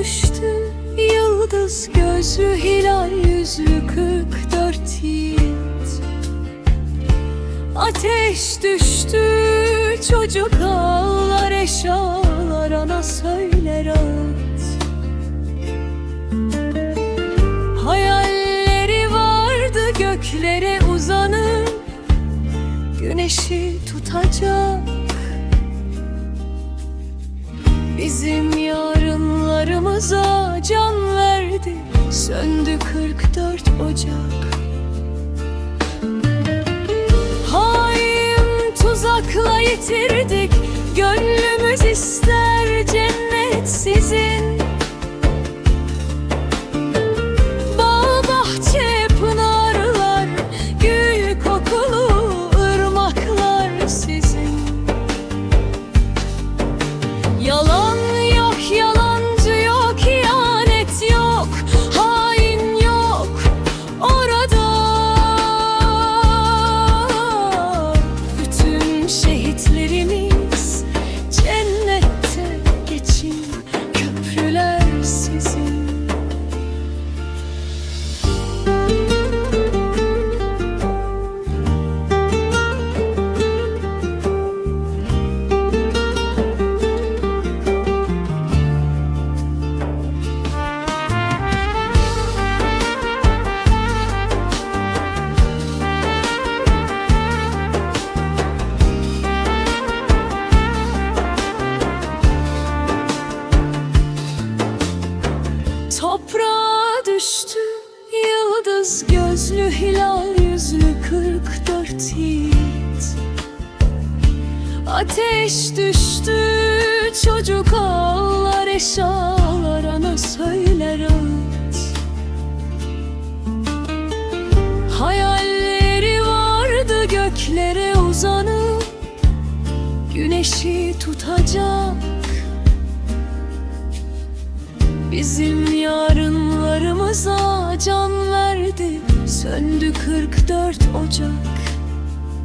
düştü Yıldız gözlü hilal yüzlü kırk dört yiğit. Ateş düştü çocuk ağlar eşalar ana söyler ağıt. Hayalleri vardı göklere uzanıp Güneşi tutacak. Bizim yarınlarımıza can verdi. Söndü 44 Ocak. Hain tuzakla yitirdik. Gönlümüz ister cennet sizin Bağ bahçe pınarlar Gül kokulu ırmaklar sizin. Yalan Toprağa düştü yıldız gözlü hilal yüzlü kırk dört yiğit. Ateş düştü çocuk ağlar eşalar ana söyler ağıt. Hayalleri vardı göklere uzanıp Güneşi tutacak Bizim yarınlarımıza can verdi. Söndü 44 Ocak